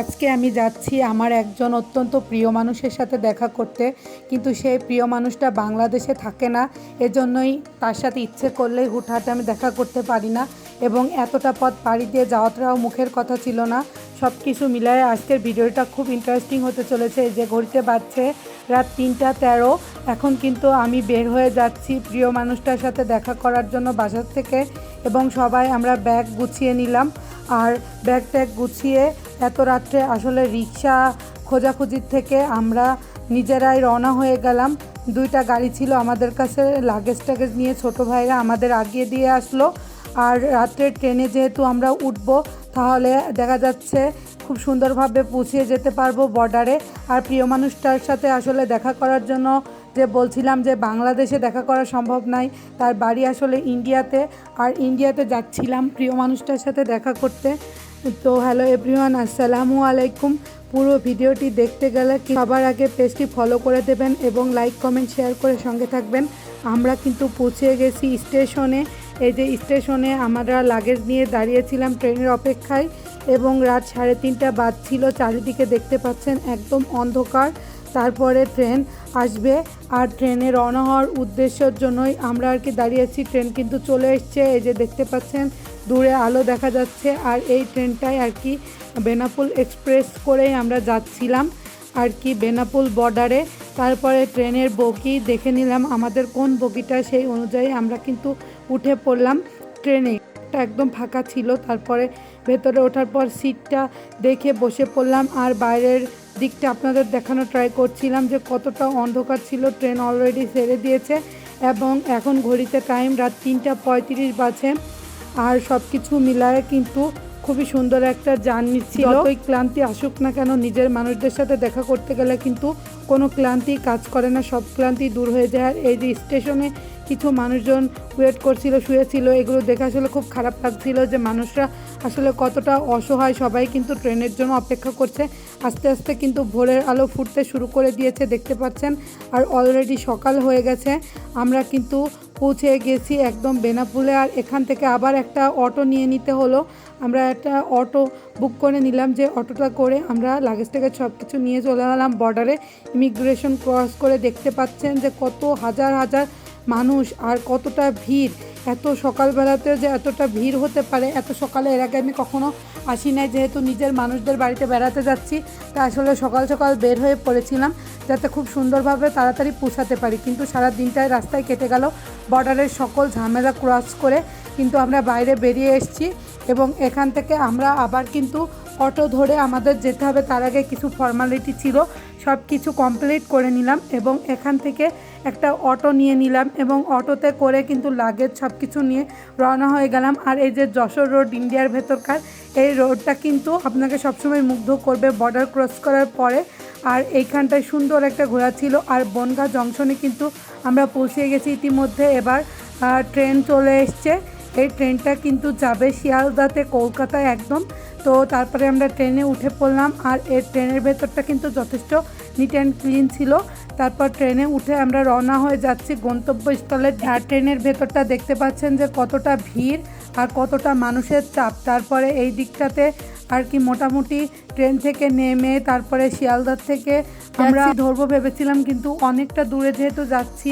আজকে আমি যাচ্ছি আমার একজন অত্যন্ত প্রিয় মানুষের সাথে দেখা করতে, কিন্তু সেই প্রিয় মানুষটা বাংলাদেশে থাকে না, এজন্যই তার সাথে ইচ্ছে করলেই হুটহাট আমি দেখা করতে পারি না এবং এতটা পথ পাড়ি দিয়ে যাওয়াটাও মুখের কথা ছিল না। সব কিছু মিলায় আজকের ভিডিওটা খুব ইন্টারেস্টিং হতে চলেছে যে ঘড়িতে বাজছে রাত তিনটা তেরো, এখন কিন্তু আমি বের হয়ে যাচ্ছি প্রিয় মানুষটার সাথে দেখা করার জন্য বাসার থেকে এবং সবাই আমরা ব্যাগ গুছিয়ে নিলাম। আর ব্যাগ ট্যাগ গুছিয়ে এত রাত্রে আসলে রিক্সা খোঁজাখুঁজির থেকে আমরা নিজেরাই রওনা হয়ে গেলাম। দুইটা গাড়ি ছিল আমাদের কাছে লাগেজ টাগেজ নিয়ে ছোট ভাইরা আমাদের আগিয়ে দিয়ে আসলো। আর রাত্রে ট্রেনে যেহেতু আমরা উঠব, তাহলে দেখা যাচ্ছে খুব সুন্দরভাবে পৌঁছিয়ে যেতে পারব বর্ডারে আর প্রিয় মানুষটার সাথে আসলে দেখা করার জন্য যে বলছিলাম যে বাংলাদেশে দেখা করা সম্ভব নাই, তার বাড়ি আসলে ইন্ডিয়াতে। আর ইন্ডিয়াতে যাচ্ছিলাম প্রিয় মানুষটার সাথে দেখা করতে। তো হ্যালো এভরিওয়ান, আসসালামু আলাইকুম। পুরো ভিডিওটি দেখতে গেলে সবার আগে পেজটি ফলো করে দেবেন এবং লাইক, কমেন্ট, শেয়ার করে সঙ্গে থাকবেন। আমরা কিন্তু পৌঁছে গেছি স্টেশনে। এই যে স্টেশনে আমরা লাগেজ নিয়ে দাঁড়িয়েছিলাম ট্রেনের অপেক্ষায় এবং রাত সাড়ে তিনটা বাজছিল, চারিদিকে দেখতে পাচ্ছেন একদম অন্ধকার। তারপরে ট্রেন আসবে আর ট্রেনে রওনা হওয়ার উদ্দেশ্যের জন্যই আমরা আর কি দাঁড়িয়েছি। ট্রেন কিন্তু চলে এসছে, এই যে দেখতে পাচ্ছেন, দূরে আলো দেখা যাচ্ছে আর এই ট্রেনটাই আর কি বেনাপুল এক্সপ্রেস করেই আমরা যাচ্ছিলাম আর কি বেনাপুল বর্ডারে। তারপরে ট্রেনের বগি দেখে নিলাম, আমাদের কোন বগিটা সেই অনুযায়ী আমরা কিন্তু উঠে পড়লাম ট্রেনে। টা একদম ফাঁকা ছিল। তারপরে ভেতরে ওঠার পর সিটটা দেখে বসে পড়লাম আর বাইরের দিকটা আপনাদের দেখানো ট্রাই করছিলাম যে কতটা অন্ধকার ছিল। ট্রেন অলরেডি ছেড়ে দিয়েছে এবং এখন ঘড়িতে টাইম রাত তিনটা পঁয়ত্রিশ বাজে আর সব কিছু মিলায়ে কিন্তু খুবই সুন্দর একটা জার্নি ছিল। যতই ক্লান্তি আসুক না কেন নিজের মানুষদের সাথে দেখা করতে গেলে কিন্তু কোনো ক্লান্তি কাজ করে না। সব ক্লান্তি দূর হয়ে যায়। আর এই যে স্টেশনে কিছু মানুষজন ওয়েট করছিল, শুয়েছিল, এগুলো দেখে আসলে খুব খারাপ লাগছিল যে মানুষরা আসলে কতটা অসহায়, সবাই কিন্তু ট্রেনের জন্য অপেক্ষা করছে। আস্তে আস্তে কিন্তু ভোরের আলো ফুটতে শুরু করে দিয়েছে, দেখতে পাচ্ছেন। আর অলরেডি সকাল হয়ে গেছে, আমরা কিন্তু পৌঁছে গেছি একদম বেনাপুলে। আর এখান থেকে আবার একটা অটো নিয়ে নিতে হলো। আমরা একটা অটো বুক করে নিলাম যে অটোটা করে আমরা লাগেজ থেকে সব কিছু নিয়ে চলে গেলাম বর্ডারে ইমিগ্রেশন ক্রস করে দেখতে পাচ্ছেন যে কত হাজার হাজার মানুষ আর কতটা ভিড়? এত সকালবেলাতেও যে এতটা ভিড় হতে পারে, এত সকালে এর আগে আমি কখনো আসি নাই, যেহেতু নিজের মানুষদের বাড়িতে বেড়াতে যাচ্ছি, তা আসলে সকাল সকাল বের হয়ে পড়েছিলাম, যাতে খুব সুন্দরভাবে তাড়াতাড়ি পৌঁছাতে পারি। কিন্তু সারা দিনটায় রাস্তায় কেটে গেল, বর্ডারের সকল ঝামেলা ক্রস করে, কিন্তু আমরা বাইরে বেরিয়ে এসেছি এবং এখান থেকে আমরা আবার কিন্তু অটো ধরে আমাদের যেতে হবে। তার আগে কিছু ফর্মালিটি ছিল। সব কিছু কমপ্লিট করে নিলাম এবং এখান থেকে একটা অটো নিয়ে নিলাম এবং অটোতে করে কিন্তু লাগেজ সব কিছু নিয়ে রওনা হয়ে গেলাম। আর এই যে যশোর রোড ইন্ডিয়ার ভেতরকার, এই রোডটা কিন্তু আপনাকে সবসময় মুগ্ধ করবে। বর্ডার ক্রস করার পরে আর এইখানটায় সুন্দর একটা ঘোরা ছিল আর বনগাঁ জংশনে কিন্তু আমরা পৌঁছে গেছি। ইতিমধ্যে এবার ট্রেন চলে এসছে। এই ট্রেনটা কিন্তু যাবে শিয়ালদাতে কলকাতায় একদম। তো তারপরে আমরা ট্রেনে উঠে পড়লাম আর এর ট্রেনের ভেতরটা কিন্তু যথেষ্ট নিট অ্যান্ড ক্লিন ছিল। তারপর ট্রেনে উঠে আমরা রওনা হয়ে যাচ্ছি গন্তব্যস্থলে। আর ট্রেনের ভেতরটা দেখতে পাচ্ছেন যে কতটা ভিড় আর কতটা মানুষের চাপ। তারপরে এই দিকটাতে আর কি মোটামুটি ট্রেন থেকে নেমে তারপরে শিয়ালদার থেকে আমরা ধরবো ভেবেছিলাম কিন্তু অনেকটা দূরে যেহেতু যাচ্ছি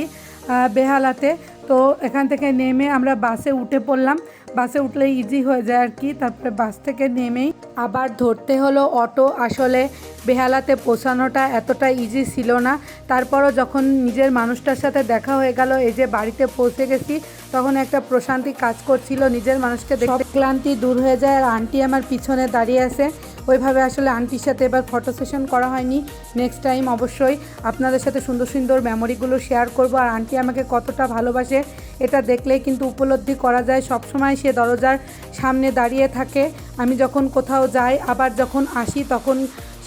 বেহালাতে। তো এখান থেকে নেমে আমরা বাসে উঠে পড়লাম। বাসে উঠলে ইজি হয়ে যায় আর কি। তারপরে বাস থেকে নেমেই আবার ধরতে হলো অটো। আসলে বেহালাতে পৌঁছানোটা এতটা ইজি ছিল না। তারপরও যখন নিজের মানুষটার সাথে দেখা হয়ে গেল, এই যে বাড়িতে পৌঁছে গেছি, তখন একটা প্রশান্তি কাজ করছিল। নিজের মানুষকে দেখে ক্লান্তি দূর হয়ে যায় আর আন্টি আমার পিছনে দাঁড়িয়ে আছে। ওইভাবে আসলে আন্টির সাথে এবার ফটো সেশন করা হয়নি। নেক্সট টাইম অবশ্যই আপনাদের সাথে সুন্দর সুন্দর মেমোরিগুলো শেয়ার করব। আর আন্টি আমাকে কতটা ভালোবাসে এটা দেখলেই কিন্তু উপলব্ধি করা যায়। সবসময় সে দরজার সামনে দাঁড়িয়ে থাকে। আমি যখন কোথাও যাই আবার যখন আসি তখন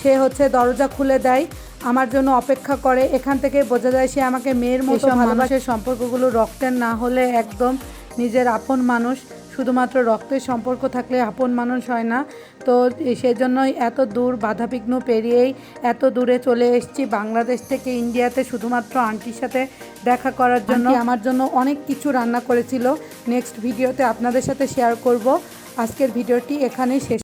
সে হচ্ছে দরজা খুলে দেয় আমার জন্য অপেক্ষা করে। এখান থেকে বোঝা যায় সে আমাকে মেয়ের মতো ভালোবাসে। সম্পর্কগুলো রক্তের না হলে একদম নিজের আপন মানুষ। শুধুমাত্র রক্তের সম্পর্ক থাকলে আপন মানুষ হয় না। তো সেজন্যই এত দূর বাধাবিঘ্ন পেরিয়েই এত দূরে চলে এসেছি বাংলাদেশ থেকে ইন্ডিয়াতে শুধুমাত্র আন্টির সাথে দেখা করার জন্য। আমার জন্য অনেক কিছু রান্না করেছিল। নেক্সট ভিডিওতে আপনাদের সাথে শেয়ার করব। আজকের ভিডিওটি এখানেই শেষ।